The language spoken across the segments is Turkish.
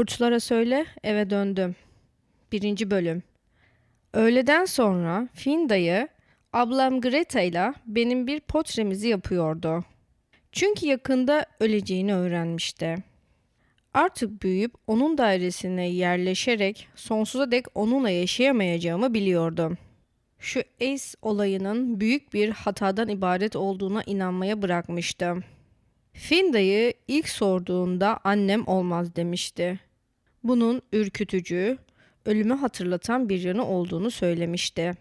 Kurtlara söyle eve döndüm. Birinci bölüm. Öğleden sonra Finn dayı ablam Greta ile benim bir portremizi yapıyordu. Çünkü yakında öleceğini öğrenmişti. Artık büyüyüp onun dairesine yerleşerek sonsuza dek onunla yaşayamayacağımı biliyordum. Şu Ace olayının büyük bir hatadan ibaret olduğuna inanmaya bırakmıştım. Finn dayı ilk sorduğunda annem olmaz demişti. Bunun ürkütücü, ölümü hatırlatan bir yanı olduğunu söylemişti.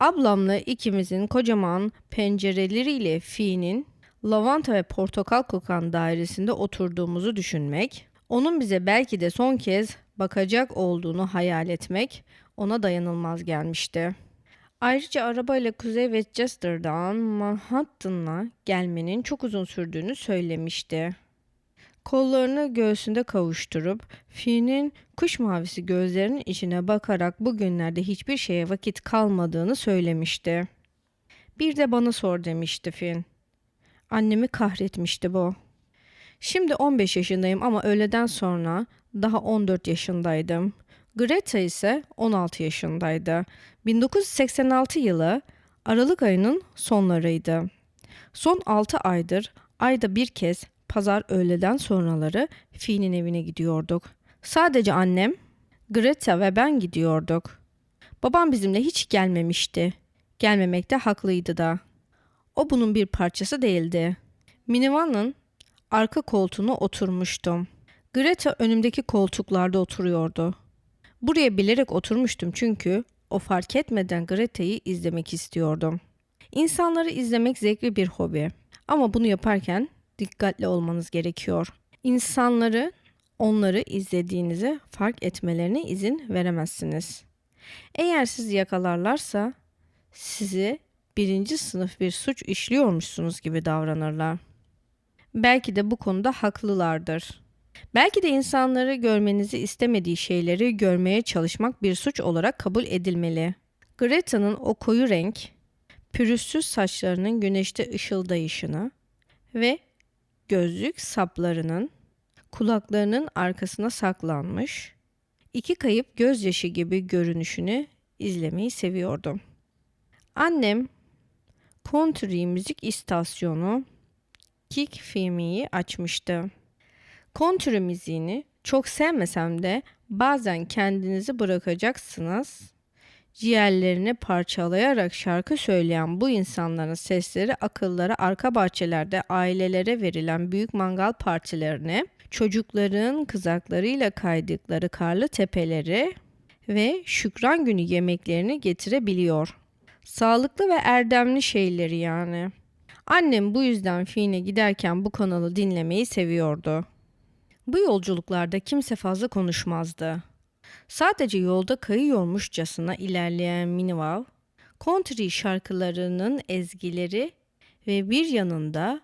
Ablamla ikimizin kocaman pencereleriyle Fi'nin lavanta ve portakal kokan dairesinde oturduğumuzu düşünmek, onun bize belki de son kez bakacak olduğunu hayal etmek ona dayanılmaz gelmişti. Ayrıca arabayla Kuzey Westchester'dan Manhattan'a gelmenin çok uzun sürdüğünü söylemişti. Kollarını göğsünde kavuşturup Fi'nin kuş mavisi gözlerinin içine bakarak bugünlerde hiçbir şeye vakit kalmadığını söylemişti. Bir de bana sor demişti Fin. Annemi kahretmişti bu. Şimdi 15 yaşındayım ama öğleden sonra daha 14 yaşındaydım. Greta ise 16 yaşındaydı. 1986 yılı Aralık ayının sonlarıydı. Son 6 aydır ayda bir kez pazar öğleden sonraları Fi'nin evine gidiyorduk. Sadece annem, Greta ve ben gidiyorduk. Babam bizimle hiç gelmemişti. Gelmemekte haklıydı da. O bunun bir parçası değildi. Minivanın arka koltuğuna oturmuştum. Greta önümdeki koltuklarda oturuyordu. Buraya bilerek oturmuştum çünkü o fark etmeden Greta'yı izlemek istiyordum. İnsanları izlemek zevkli bir hobi. Ama bunu yaparken dikkatli olmanız gerekiyor. İnsanları onları izlediğinizi fark etmelerine izin veremezsiniz. Eğer sizi yakalarlarsa sizi birinci sınıf bir suç işliyormuşsunuz gibi davranırlar. Belki de bu konuda haklılardır. Belki de insanları görmenizi istemediği şeyleri görmeye çalışmak bir suç olarak kabul edilmeli. Greta'nın o koyu renk, pürüzsüz saçlarının güneşte ışıldayışını ve gözlük saplarının kulaklarının arkasına saklanmış, iki kayıp gözyaşı gibi görünüşünü izlemeyi seviyordum. Annem country müzik istasyonu Kick filmiyi açmıştı. Country müziğini çok sevmesem de bazen kendinizi bırakacaksınız. Ciğerlerini parçalayarak şarkı söyleyen bu insanların sesleri akıllara arka bahçelerde ailelere verilen büyük mangal partilerini, çocukların kızaklarıyla kaydıkları karlı tepeleri ve şükran günü yemeklerini getirebiliyor. Sağlıklı ve erdemli şeyleri yani. Annem bu yüzden Fiine giderken bu kanalı dinlemeyi seviyordu. Bu yolculuklarda kimse fazla konuşmazdı. Sadece yolda kayıyormuşçasına ilerleyen minivan, country şarkılarının ezgileri ve bir yanında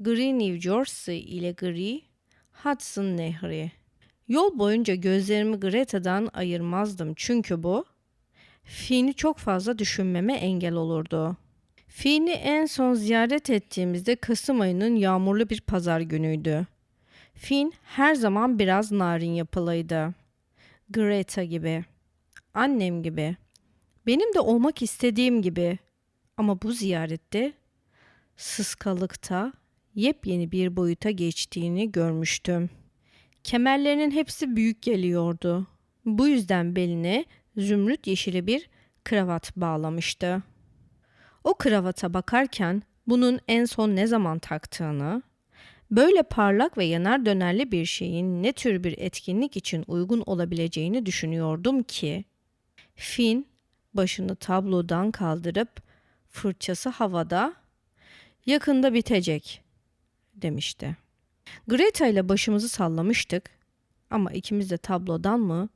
Green New Jersey ile gri Hudson Nehri. Yol boyunca gözlerimi Greta'dan ayırmazdım çünkü bu, Finn'i çok fazla düşünmeme engel olurdu. Finn'i en son ziyaret ettiğimizde Kasım ayının yağmurlu bir pazar günüydü. Finn her zaman biraz narin yapılıydı. Greta gibi, annem gibi, benim de olmak istediğim gibi. Ama bu ziyarette sıskalıkta yepyeni bir boyuta geçtiğini görmüştüm. Kemerlerinin hepsi büyük geliyordu. Bu yüzden beline zümrüt yeşili bir kravat bağlamıştı. O kravata bakarken bunun en son ne zaman taktığını, böyle parlak ve yanar dönerli bir şeyin ne tür bir etkinlik için uygun olabileceğini düşünüyordum ki, Finn başını tablodan kaldırıp fırçası havada yakında bitecek demişti. Greta ile başımızı sallamıştık ama ikimiz de tablodan mı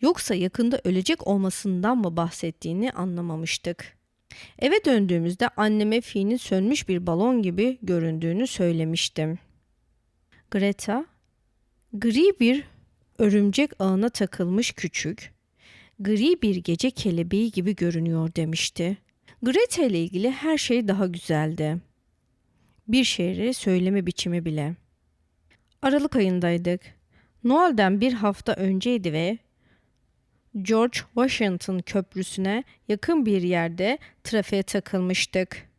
yoksa yakında ölecek olmasından mı bahsettiğini anlamamıştık. Eve döndüğümüzde anneme Fi'nin sönmüş bir balon gibi göründüğünü söylemiştim. Greta, gri bir örümcek ağına takılmış küçük, gri bir gece kelebeği gibi görünüyor demişti. Greta ile ilgili her şey daha güzeldi. Bir şehri söyleme biçimi bile. Aralık ayındaydık. Noel'den bir hafta önceydi ve George Washington Köprüsü'ne yakın bir yerde trafiğe takılmıştık.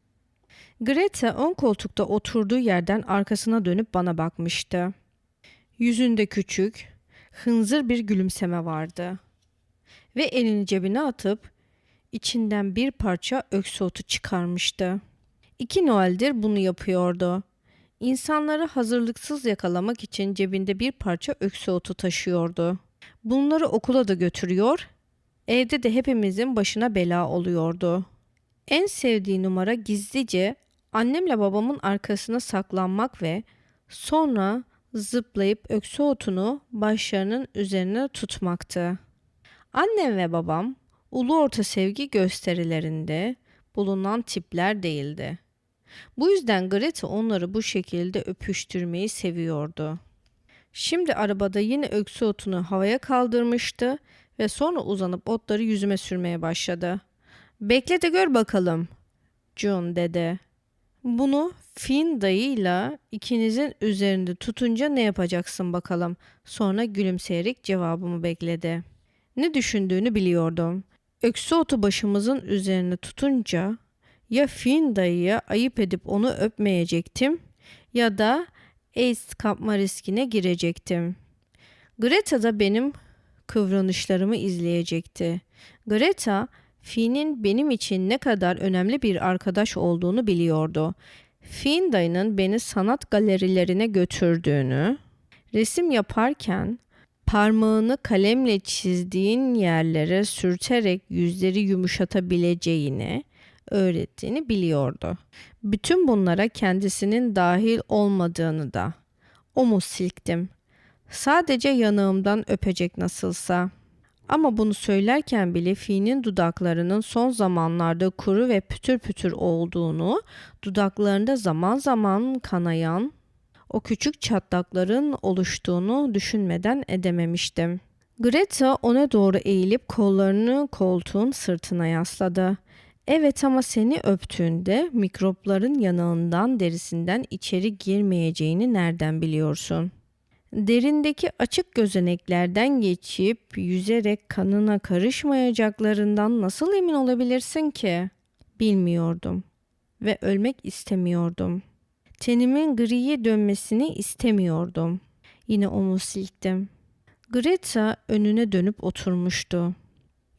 Greta ön koltukta oturduğu yerden arkasına dönüp bana bakmıştı. Yüzünde küçük, hınzır bir gülümseme vardı. Ve elini cebine atıp içinden bir parça öksü otu çıkarmıştı. İki Noel'dir bunu yapıyordu. İnsanları hazırlıksız yakalamak için cebinde bir parça öksü otu taşıyordu. Bunları okula da götürüyor, evde de hepimizin başına bela oluyordu. En sevdiği numara gizlice annemle babamın arkasına saklanmak ve sonra zıplayıp öksü otunu başlarının üzerine tutmaktı. Annem ve babam ulu orta sevgi gösterilerinde bulunan tipler değildi. Bu yüzden Greta onları bu şekilde öpüştürmeyi seviyordu. Şimdi arabada yine öksü otunu havaya kaldırmıştı ve sonra uzanıp otları yüzüme sürmeye başladı. Bekle de gör bakalım, June dedi. Bunu Finn dayıyla ikinizin üzerinde tutunca ne yapacaksın bakalım. Sonra gülümseyerek cevabımı bekledi. Ne düşündüğünü biliyordum. Öksü otu başımızın üzerine tutunca ya Finn dayıya ayıp edip onu öpmeyecektim ya da AIDS kapma riskine girecektim. Greta da benim kıvranışlarımı izleyecekti. Greta, Finn'in benim için ne kadar önemli bir arkadaş olduğunu biliyordu. Finn dayının beni sanat galerilerine götürdüğünü, resim yaparken parmağını kalemle çizdiğin yerlere sürterek yüzleri yumuşatabileceğini öğrettiğini biliyordu. Bütün bunlara kendisinin dahil olmadığını da omuz silktim. Sadece yanağımdan öpecek nasılsa. Ama bunu söylerken bile Fi'nin dudaklarının son zamanlarda kuru ve pütür pütür olduğunu, dudaklarında zaman zaman kanayan, o küçük çatlakların oluştuğunu düşünmeden edememiştim. Greta ona doğru eğilip kollarını koltuğun sırtına yasladı. Evet ama seni öptüğünde mikropların yanağından derisinden içeri girmeyeceğini nereden biliyorsun? Derindeki açık gözeneklerden geçip yüzerek kanına karışmayacaklarından nasıl emin olabilirsin ki? Bilmiyordum ve ölmek istemiyordum. Tenimin griye dönmesini istemiyordum. Yine omuz silktim. Greta önüne dönüp oturmuştu.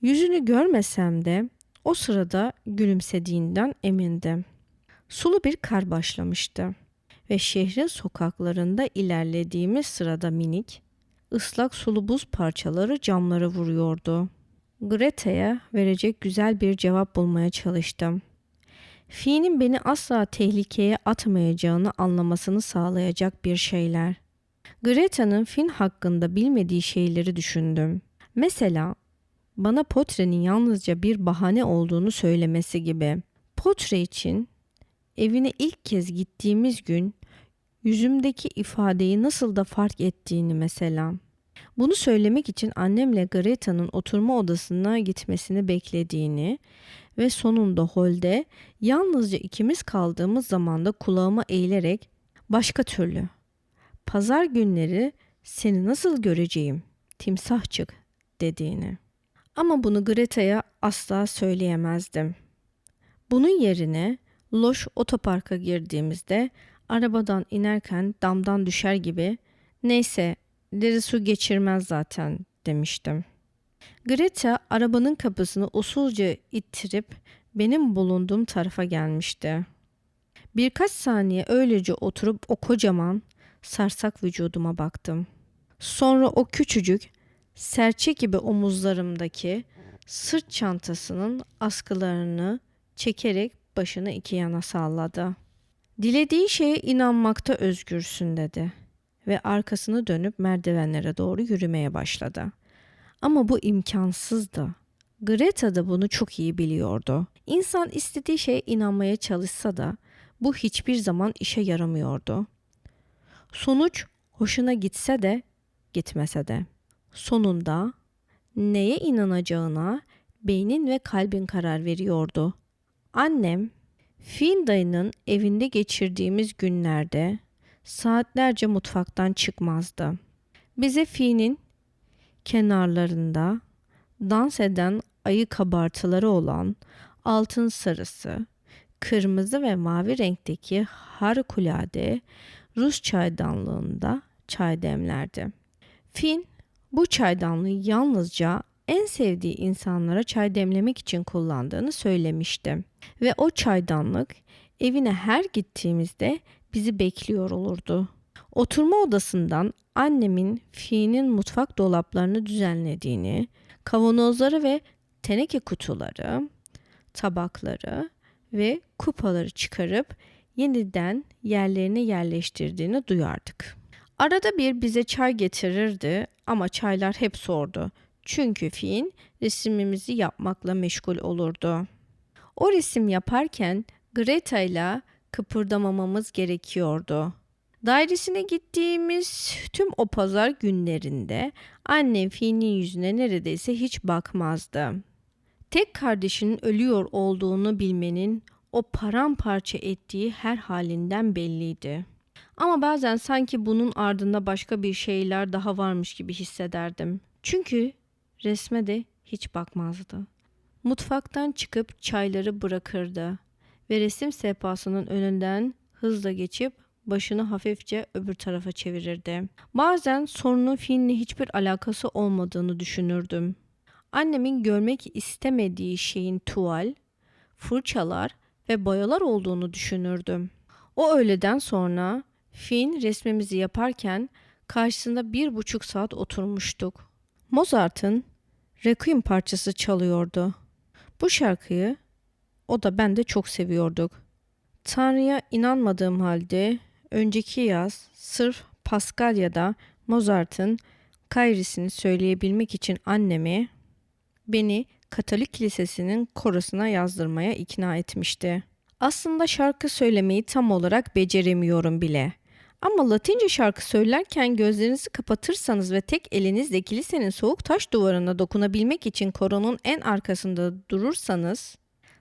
Yüzünü görmesem de o sırada gülümsediğinden emindim. Sulu bir kar başlamıştı ve şehrin sokaklarında ilerlediğimiz sırada minik, ıslak sulu buz parçaları camlara vuruyordu. Greta'ya verecek güzel bir cevap bulmaya çalıştım. Fi'nin beni asla tehlikeye atmayacağını anlamasını sağlayacak bir şeyler. Greta'nın Fin hakkında bilmediği şeyleri düşündüm. Mesela bana Potre'nin yalnızca bir bahane olduğunu söylemesi gibi. Potre için evine ilk kez gittiğimiz gün yüzümdeki ifadeyi nasıl da fark ettiğini mesela. Bunu söylemek için annemle Greta'nın oturma odasına gitmesini beklediğini ve sonunda holde yalnızca ikimiz kaldığımız zamanda kulağıma eğilerek başka türlü pazar günleri seni nasıl göreceğim timsahçık dediğini. Ama bunu Greta'ya asla söyleyemezdim. Bunun yerine Loş otoparka girdiğimizde arabadan inerken damdan düşer gibi neyse deri su geçirmez zaten demiştim. Greta arabanın kapısını usulca ittirip benim bulunduğum tarafa gelmişti. Birkaç saniye öylece oturup o kocaman sarsak vücuduma baktım. Sonra o küçücük serçe gibi omuzlarımdaki sırt çantasının askılarını çekerek başını iki yana salladı. Dilediği şeye inanmakta özgürsün dedi ve arkasını dönüp merdivenlere doğru yürümeye başladı. Ama bu imkansızdı. Greta da bunu çok iyi biliyordu. İnsan istediği şeye inanmaya çalışsa da bu hiçbir zaman işe yaramıyordu. Sonuç hoşuna gitse de gitmese de. Sonunda neye inanacağına beynin ve kalbin karar veriyordu. Annem, Fin dayının evinde geçirdiğimiz günlerde saatlerce mutfaktan çıkmazdı bize fi'nin kenarlarında dans eden ayı kabartıları olan altın sarısı, kırmızı ve mavi renkteki harikulade Rus çaydanlığında çay demlerdi. Fin bu çaydanlığı yalnızca en sevdiği insanlara çay demlemek için kullandığını söylemişti. Ve o çaydanlık evine her gittiğimizde bizi bekliyor olurdu. Oturma odasından annemin Fi'nin mutfak dolaplarını düzenlediğini, kavanozları ve teneke kutuları, tabakları ve kupaları çıkarıp yeniden yerlerine yerleştirdiğini duyardık. Arada bir bize çay getirirdi ama çaylar hep sordu. Çünkü Fin resimimizi yapmakla meşgul olurdu. O resim yaparken Greta ile kıpırdamamamız gerekiyordu. Dairesine gittiğimiz tüm o pazar günlerinde annem Fi'nin yüzüne neredeyse hiç bakmazdı. Tek kardeşinin ölüyor olduğunu bilmenin o paramparça ettiği her halinden belliydi. Ama bazen sanki bunun ardında başka bir şeyler daha varmış gibi hissederdim. Çünkü resme de hiç bakmazdı. Mutfaktan çıkıp çayları bırakırdı ve resim sehpasının önünden hızla geçip başını hafifçe öbür tarafa çevirirdi. Bazen sorunun filmle hiçbir alakası olmadığını düşünürdüm. Annemin görmek istemediği şeyin tuval, fırçalar ve boyalar olduğunu düşünürdüm. O öğleden sonra Finn resmimizi yaparken karşısında bir buçuk saat oturmuştuk. Mozart'ın Requiem parçası çalıyordu. Bu şarkıyı o da ben de çok seviyorduk. Tanrı'ya inanmadığım halde önceki yaz sırf Paskalya'da Mozart'ın Kairisini söyleyebilmek için annemi beni Katolik Lisesi'nin korosuna yazdırmaya ikna etmişti. Aslında şarkı söylemeyi tam olarak beceremiyorum bile. Ama Latince şarkı söylerken gözlerinizi kapatırsanız ve tek elinizle kilisenin soğuk taş duvarına dokunabilmek için koronun en arkasında durursanız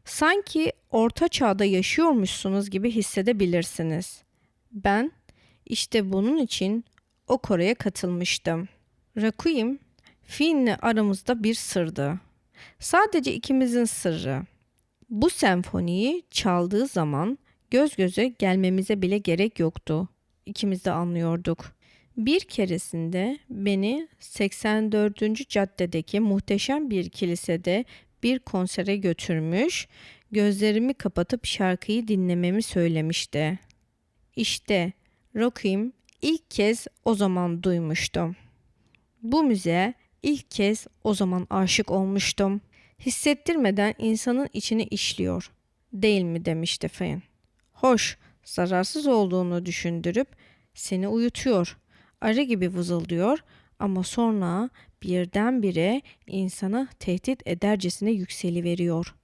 sanki orta çağda yaşıyormuşsunuz gibi hissedebilirsiniz. Ben işte bunun için o koroya katılmıştım. Requiem, Finn'le aramızda bir sırdı. Sadece ikimizin sırrı. Bu senfoniyi çaldığı zaman göz göze gelmemize bile gerek yoktu. İkimiz de anlıyorduk. Bir keresinde beni 84. caddedeki muhteşem bir kilisede bir konsere götürmüş, gözlerimi kapatıp şarkıyı dinlememi söylemişti. İşte Rock'im ilk kez o zaman duymuştum. Bu müziğe ilk kez o zaman aşık olmuştum. Hissettirmeden insanın içini işliyor. Değil mi demişti Finn. Hoş, zararsız olduğunu düşündürüp seni uyutuyor. Arı gibi vızıldıyor ama sonra birdenbire insanı tehdit edercesine yükseliveriyor.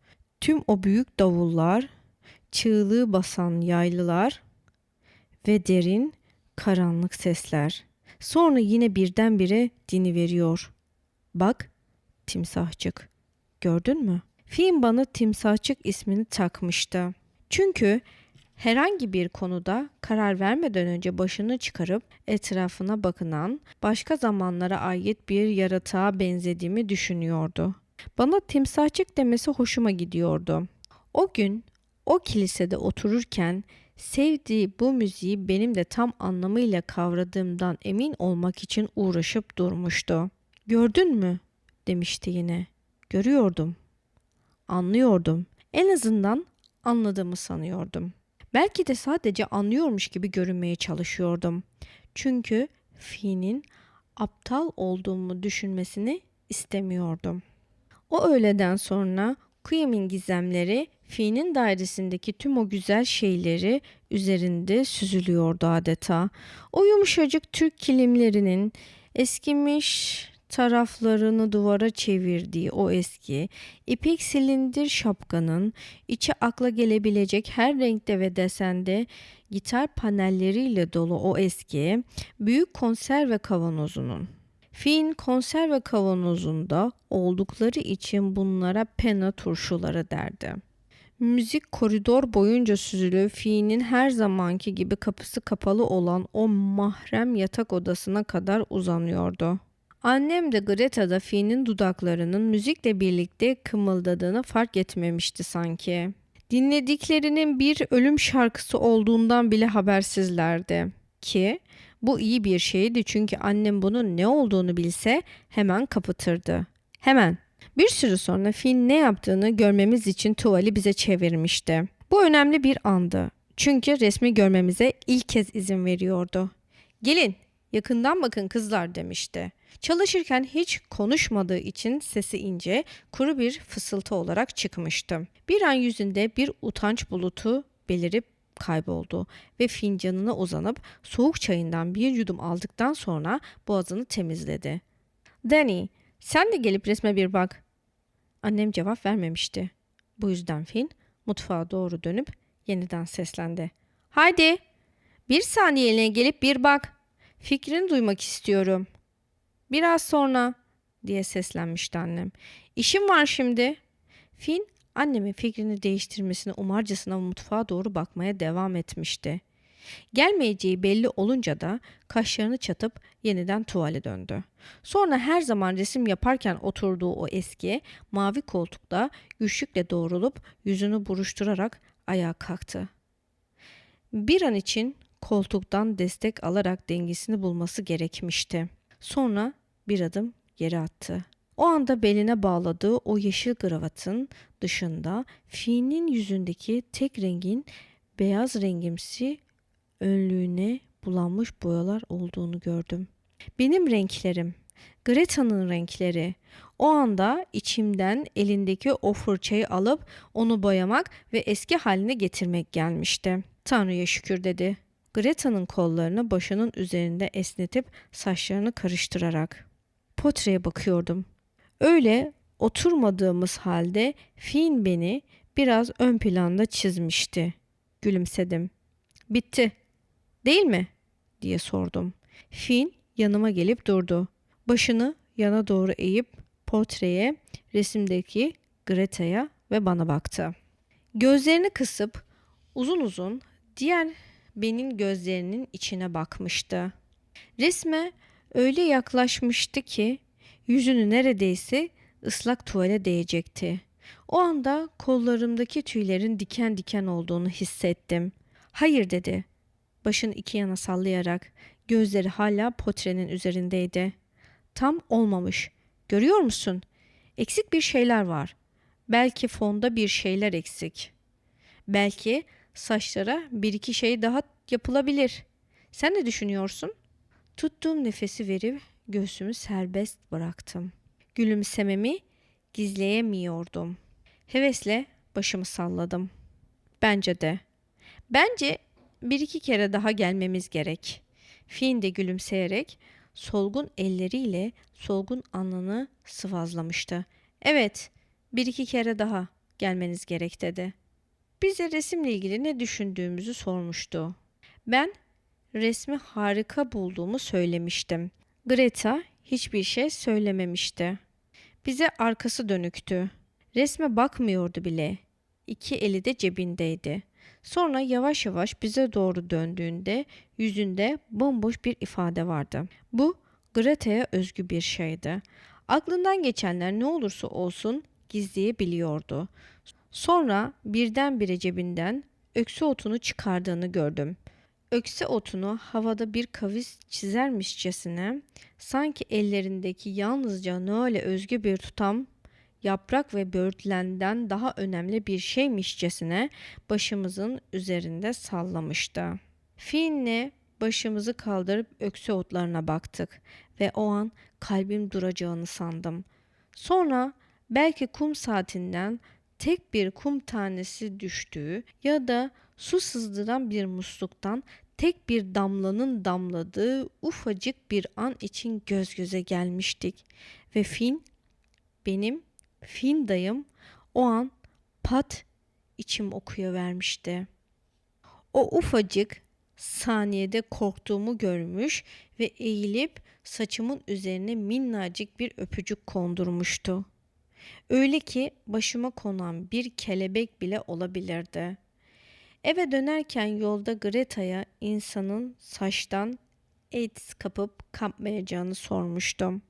Tüm o büyük davullar, çığlığı basan yaylılar ve derin karanlık sesler. Sonra yine birdenbire dini veriyor. Bak, timsahçık. Gördün mü? Film bana timsahçık ismini takmıştı. Çünkü herhangi bir konuda karar vermeden önce başını çıkarıp etrafına bakınan, başka zamanlara ait bir yaratığa benzediğimi düşünüyordu. Bana timsahçık demesi hoşuma gidiyordu. O gün o kilisede otururken sevdiği bu müziği benim de tam anlamıyla kavradığımdan emin olmak için uğraşıp durmuştu. Gördün mü? demişti yine. Görüyordum. Anlıyordum. En azından anladığımı sanıyordum. Belki de sadece anlıyormuş gibi görünmeye çalışıyordum. Çünkü Fi'nin aptal olduğumu düşünmesini istemiyordum. O öğleden sonra Kuyam'ın gizemleri Fi'nin dairesindeki tüm o güzel şeyleri üzerinde süzülüyordu adeta. O yumuşacık Türk kilimlerinin eskimiş taraflarını duvara çevirdiği o eski ipek silindir şapkanın içi akla gelebilecek her renkte ve desende gitar panelleriyle dolu o eski büyük konserve kavanozunun Fin konserve kavanozunda oldukları için bunlara pena turşuları derdi. Müzik koridor boyunca süzülüp Fi'nin her zamanki gibi kapısı kapalı olan o mahrem yatak odasına kadar uzanıyordu. Annem de Greta da Fi'nin dudaklarının müzikle birlikte kımıldadığını fark etmemişti sanki. Dinlediklerinin bir ölüm şarkısı olduğundan bile habersizlerdi. Ki bu iyi bir şeydi çünkü annem bunun ne olduğunu bilse hemen kapatırdı. Hemen. Bir süre sonra Finn ne yaptığını görmemiz için tuvali bize çevirmişti. Bu önemli bir andı. Çünkü resmi görmemize ilk kez izin veriyordu. Gelin, yakından bakın kızlar demişti. Çalışırken hiç konuşmadığı için sesi ince, kuru bir fısıltı olarak çıkmıştı. Bir an yüzünde bir utanç bulutu belirip kayboldu ve fincanına uzanıp soğuk çayından bir yudum aldıktan sonra boğazını temizledi. Danny, sen de gelip resme bir bak. Annem cevap vermemişti. Bu yüzden Finn mutfağa doğru dönüp yeniden seslendi. Haydi, bir saniyeliğine gelip bir bak. Fikrini duymak istiyorum. Biraz sonra diye seslenmişti annem. İşim var şimdi. Finn annemin fikrini değiştirmesini umarcasına mutfağa doğru bakmaya devam etmişti. Gelmeyeceği belli olunca da kaşlarını çatıp yeniden tuvale döndü. Sonra her zaman resim yaparken oturduğu o eski mavi koltukta güçlükle doğrulup yüzünü buruşturarak ayağa kalktı. Bir an için koltuktan destek alarak dengesini bulması gerekmişti. Sonra bir adım geri attı. O anda beline bağladığı o yeşil kravatın dışında Fi'nin yüzündeki tek rengin beyaz rengimsi önlüğüne bulanmış boyalar olduğunu gördüm. Benim renklerim, Greta'nın renkleri. O anda içimden elindeki o fırçayı alıp onu boyamak ve eski haline getirmek gelmişti. Tanrı'ya şükür dedi. Greta'nın kollarını başının üzerinde esnetip saçlarını karıştırarak. Potreye bakıyordum. Öyle oturmadığımız halde Finn beni biraz ön planda çizmişti. Gülümsedim. Bitti. Değil mi? diye sordum. Finn yanıma gelip durdu. Başını yana doğru eğip portreye, resimdeki Greta'ya ve bana baktı. Gözlerini kısıp uzun uzun diğer benim gözlerinin içine bakmıştı. Resme öyle yaklaşmıştı ki yüzünü neredeyse ıslak tuvale değecekti. O anda kollarımdaki tüylerin diken diken olduğunu hissettim. Hayır dedi. Başını iki yana sallayarak gözleri hala potrenin üzerindeydi. Tam olmamış. Görüyor musun? Eksik bir şeyler var. Belki fonda bir şeyler eksik. Belki saçlara bir iki şey daha yapılabilir. Sen ne düşünüyorsun? Tuttuğum nefesi verip göğsümü serbest bıraktım. Gülümsememi gizleyemiyordum. Hevesle başımı salladım. Bence de. Bence bir iki kere daha gelmemiz gerek. Fin de gülümseyerek solgun elleriyle solgun alnını sıvazlamıştı. Evet, bir iki kere daha gelmeniz gerek dedi. Bize resimle ilgili ne düşündüğümüzü sormuştu. Ben resmi harika bulduğumu söylemiştim. Greta hiçbir şey söylememişti. Bize arkası dönüktü. Resme bakmıyordu bile. İki eli de cebindeydi. Sonra yavaş yavaş bize doğru döndüğünde yüzünde bomboş bir ifade vardı. Bu Greta'ya özgü bir şeydi. Aklından geçenler ne olursa olsun gizleyebiliyordu. Sonra birdenbire cebinden öksü otunu çıkardığını gördüm. Ökse otunu havada bir kavis çizermişçesine sanki ellerindeki yalnızca Noel'e özgü bir tutam yaprak ve böğürtlenden daha önemli bir şeymişçesine başımızın üzerinde sallamıştı. Fiinle başımızı kaldırıp ökse otlarına baktık ve o an kalbim duracağını sandım. Sonra belki kum saatinden tek bir kum tanesi düştüğü ya da su sızdıran bir musluktan tek bir damlanın damladığı ufacık bir an için göz göze gelmiştik ve Fin benim Fin dayım o an pat içim okuya vermişti. O ufacık saniyede korktuğumu görmüş ve eğilip saçımın üzerine minnacık bir öpücük kondurmuştu. Öyle ki başıma konan bir kelebek bile olabilirdi. Eve dönerken yolda Greta'ya insanın saçtan AIDS kapıp kapmayacağını sormuştum.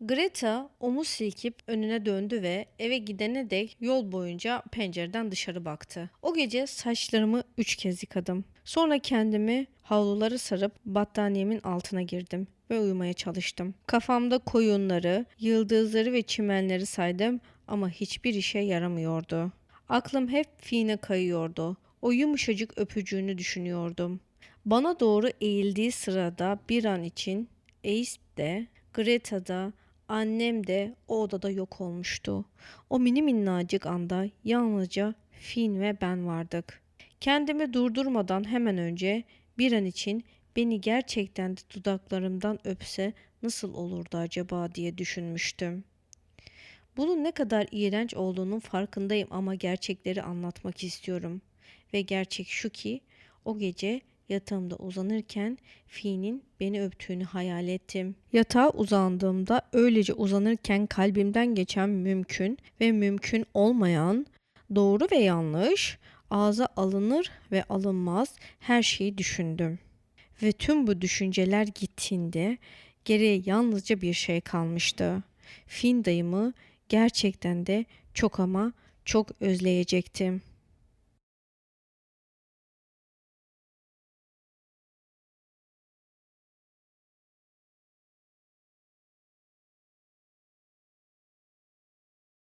Greta omuz silkip önüne döndü ve eve gidene dek yol boyunca pencereden dışarı baktı. O gece saçlarımı üç kez yıkadım. Sonra kendimi havluları sarıp battaniyemin altına girdim ve uyumaya çalıştım. Kafamda koyunları, yıldızları ve çimenleri saydım ama hiçbir işe yaramıyordu. Aklım hep Fine'e kayıyordu. O yumuşacık öpücüğünü düşünüyordum. Bana doğru eğildiği sırada bir an için Ace de, Greta da, annem de o odada yok olmuştu. O mini minnacık anda yalnızca Finn ve ben vardık. Kendimi durdurmadan hemen önce bir an için beni gerçekten de dudaklarımdan öpse nasıl olurdu acaba diye düşünmüştüm. Bunun ne kadar iğrenç olduğunun farkındayım ama gerçekleri anlatmak istiyorum. Ve gerçek şu ki o gece yatağımda uzanırken Fi'nin beni öptüğünü hayal ettim. Yatağa uzandığımda öylece uzanırken kalbimden geçen mümkün ve mümkün olmayan, doğru ve yanlış, ağza alınır ve alınmaz her şeyi düşündüm. Ve tüm bu düşünceler gittiğinde geriye yalnızca bir şey kalmıştı. Fin dayımı gerçekten de çok ama çok özleyecektim.